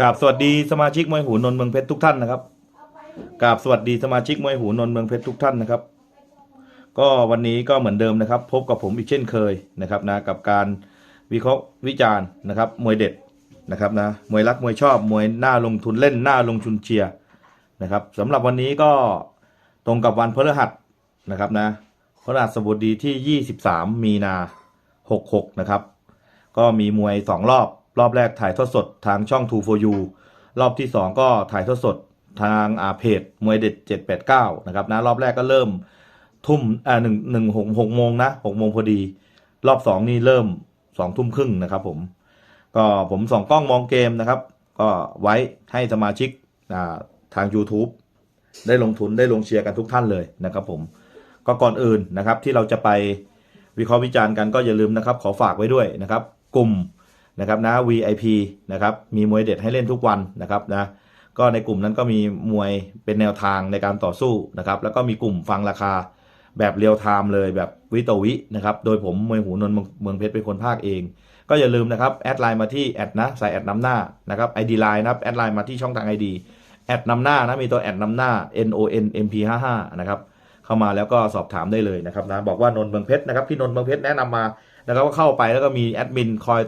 กราบสวัสดีสมาชิกมวยหูนนเมืองเพชรทุกท่านนะครับกราบสวัสดีสมาชิกมวยหูนนเมืองเพชรทุกท่านนะครับ ก็วันนี้ก็เหมือนเดิมนะครับ พบกับผมอีกเช่นเคยนะครับนะกับการวิเคราะห์วิจารณ์นะครับ มวยเด็ดนะครับนะมวยรักมวยชอบมวยหน้าลงทุนเล่นหน้าลงทุนเชียร์นะครับสำหรับวันนี้ก็ตรงกับวันพฤหัสนะครับนะพฤหัสบดีที่ 23 มีนา 66 นะครับ ก็มีมวย 2 รอบ รอบแรกถ่ายทอดสดทางช่อง2 for you รอบที่ 2 ก็ถ่ายทอดสดทางอาเพจมวยเด็ด 789 นะครับนะรอบแรกก็เริ่มทุ่มอ่าหนึ่งหนึ่งหกหกโมงนะหกโมงพอดี รอบ2นี่เริ่ม2ทุ่มครึ่งนะครับผม ก็ผมส่องกล้องมองเกมนะครับ ก็ไว้ให้สมาชิกอ่าทาง YouTube ได้ลงทุนได้ลงเชียร์กันทุกท่านเลยนะครับผม ก็ก่อนอื่นนะครับที่เราจะไปวิเคราะห์วิจารณ์กันก็อย่าลืมนะครับ ขอฝากไว้ด้วยนะครับ กลุ่ม นะครับนะ VIP นะครับมีมวยเด็ดให้เล่นทุกวันนะครับนะก็ในกลุ่มนั้นก็มีมวยเป็นแนวทางในการต่อสู้นะครับแล้วก็มีกลุ่มฟังราคาแบบเรียลไทม์เลยแบบวิต่อวินะครับโดยผมมวยหูนนเมืองเพชรเป็นคนภาคเอง ก็อย่าลืมนะครับแอดไลน์มาที่แอดนะใส่แอดนำหน้านะครับ ID ไลน์นะครับแอดไลน์มาที่ช่องทาง ID แอดนำหน้านะมีตัวแอดนำหน้า N O N M P 5 5นะครับเข้ามาแล้วก็สอบถามได้เลยนะครับนะบอกว่านนเมืองเพชรนะครับพี่นนเมืองเพชรแนะนำมานะครับก็เข้าไปแล้วก็มีแอดมินคอย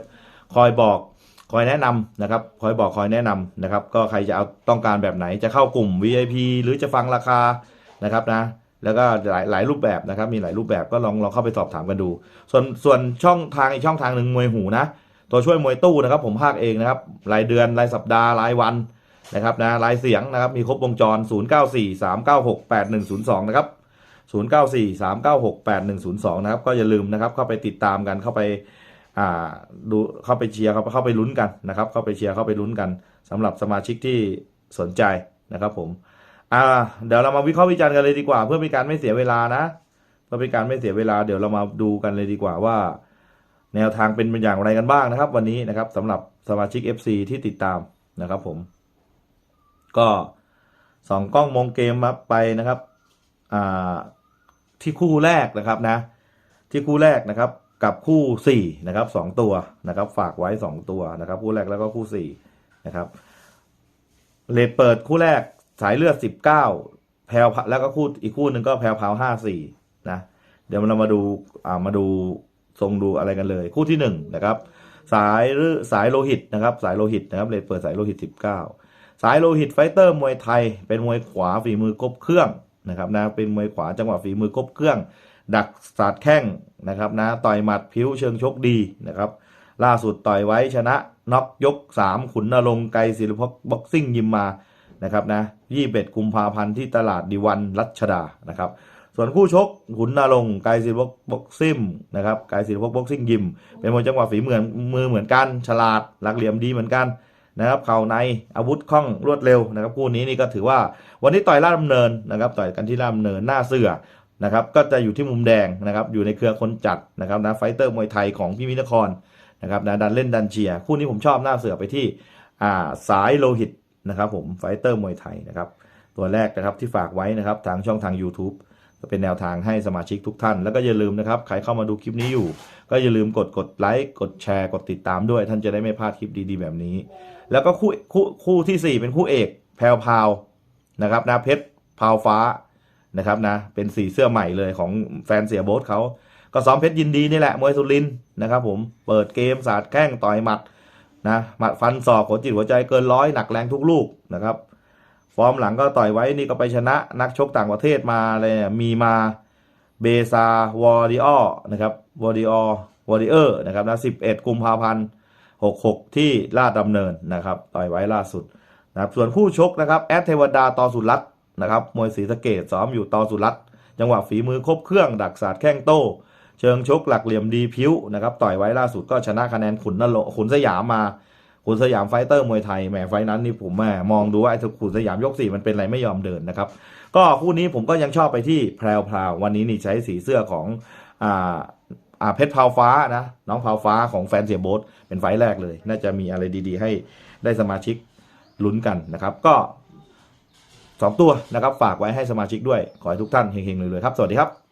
คอยบอกคอยแนะนำนะครับ คอยบอกคอยแนะนำนะครับ ก็ใครจะเอาต้องการแบบไหนจะเข้ากลุ่ม VIP หรือจะฟังราคานะครับนะ แล้วก็หลายหลายรูปแบบนะครับ มีหลายรูปแบบก็ลองลองเข้าไปสอบถามกันดู ส่วนส่วนช่องทางอีกช่องทางหนึ่งมวยหูนะ ตัวช่วยมวยตู้นะครับ ผมภาคเองนะครับ รายเดือนรายสัปดาห์รายวันนะครับนะรายเสียงนะครับ มีครบวงจร 0943968102 นะครับ 0943968102 นะครับ ก็อย่าลืมนะครับ เข้าไปติดตามกันเข้าไป อ่าดูเข้าไปเชียร์เข้าไปเข้าไปลุ้นกันนะครับ เข้าไปเชียร์เข้าไปลุ้นกันสำหรับสมาชิกที่สนใจนะครับผมอ่าเดี๋ยวเรามาวิเคราะห์วิจารณ์กันเลยดีกว่า เพื่อเป็นการไม่เสียเวลานะ เพื่อเป็นการไม่เสียเวลาเดี๋ยวเรามาดูกันเลยดีกว่าว่า แนวทางเป็นอย่างไรกันบ้างนะครับ วันนี้นะครับสำหรับสมาชิก FC ที่ติดตามนะครับผม ก็สองกล้องมองเกมมาไปนะครับอ่าที่คู่แรกนะครับนะ ที่คู่แรกนะครับ กับคู่สี่นะครับสองตัวนะครับ ฝากไว้สองตัวนะครับ คู่แรกแล้วก็คู่สี่นะครับเลดเปิดคู่แรกสายเลือดสิบเก้าแพลวแล้วก็คู่อีกคู่หนึ่งก็แพลวพาวห้าสี่นะเดี๋ยวเรามาดูอ่ามาดูทรงดูอะไรกันเลย คู่ที่หนึ่งนะครับ สายหรือสายโลหิตนะครับ สายโลหิตนะครับเลดเปิดสายโลหิตสิบเก้าสายโลหิตไฟเตอร์มวยไทย เป็นมวยขวาฝีมือกบเครื่องนะครับนะเป็นมวยขวาจังหวะฝีมือกบเครื่อง ดักสาดแข้งนะครับนะต่อยหมัดผิวเชิงชกดีนะครับล่าสุดต่อยไว้ชนะน็อกยก 3 ขุนนรงไกรศิลปบ็อกซิ่งยิมมานะครับนะยี่เบ็ดกุมภาพันธ์ที่ตลาดดีวันรัชดานะครับ ส่วนคู่ชกขุนนรงไกรศิลปบ็อกซิ่งนะครับไกรศิลปบ็อกซิ่งยิม เป็นมวยจังหวะฝีมือมือเหมือนกัน ฉลาดหลักเหลี่ยมดีเหมือนกันนะครับเข่าในอาวุธคล่องรวดเร็วนะครับคู่นี้นี่ก็ถือว่าวันนี้ต่อยลาดำเนินนะครับต่อยกันที่ลาดำเนินหน้าเสือ นะครับก็จะอยู่ที่มุมแดงนะครับอยู่ในเครือคนจัดนะครับนะไฟเตอร์มวยไทยของพี่มินครนะครับนะดันเล่นดันเชียร์คู่นี้ผมชอบหน้าเสือไปที่อ่าสายโลหิตนะครับผมไฟเตอร์มวยไทยนะครับตัวแรกนะครับที่ฝากไว้นะครับทางช่องทาง YouTube ก็เป็นแนวทางให้สมาชิกทุกท่าน แล้วก็อย่าลืมนะครับใครเข้ามาดูคลิปนี้อยู่ ก็อย่าลืมกดกดไลค์กดแชร์กดติดตามด้วย ท่านจะได้ไม่พลาดคลิปดีๆแบบนี้ แล้วก็คู่คู่คู่ที่ 4 เป็นคู่เอกแพลวพาวนะครับนะเพชรพาวฟ้า นะครับนะเป็นสีเสื้อใหม่เลยของแฟนเสียโบ๊ทเขาก็ซ้อมเพชรยินดีนี่แหละมวยสุรินนะครับผมเปิดเกมสาดแข้งต่อยหมัดนะหมัดฟันศอกหัวจิตหัวใจเกินร้อยหนักแรงทุกลูกนะครับ ฟอร์มหลังก็ต่อยไว้นี่ก็ไปชนะนักชกต่างประเทศมาเลยมีมาเบซาวอร์ดิออนะครับวอร์ดิออวอร์ดิเออร์นะครับนะ11กุมภาพันธ์66ที่ลาดดำเนินนะครับ ต่อยไว้ล่าสุดนะครับส่วนคู่ชกนะครับแอดเทวดาตอสุรัตน์ นะครับมวยศรีสะเกดซ้อมอยู่ตอสุรัตจังหวะฝีมือครบเครื่องดักศาสาดแข้งโต้ เชิงชกหลักเหลี่ยมดีพิ้วนะครับต่อยไว้ล่าสุดก็ชนะคะแนนขุนนรขุนสยามมา ขุนสยามไฟเตอร์มวยไทยแหมไฟนั้นนี่ผมแหมมองดูว่าไอ้ขุนสยามยกสี่มันเป็นอะไรไม่ยอมเดินนะครับ ก็คู่นี้ผมก็ยังชอบไปที่แพรวพราววันนี้นี่ใช้สีเสื้อของอ่าอ่าเพชรพาวฟ้านะน้องพาวฟ้าของแฟนเสียโบ๊ทเป็นไฟแรกเลย น่าจะมีอะไรดีๆ ให้ได้สมาชิกลุ้นกันนะครับ ก็ สองตัวนะครับ ฝากไว้ให้สมาชิกด้วย ขอให้ทุกท่านเฮงๆเลยๆครับ สวัสดีครับ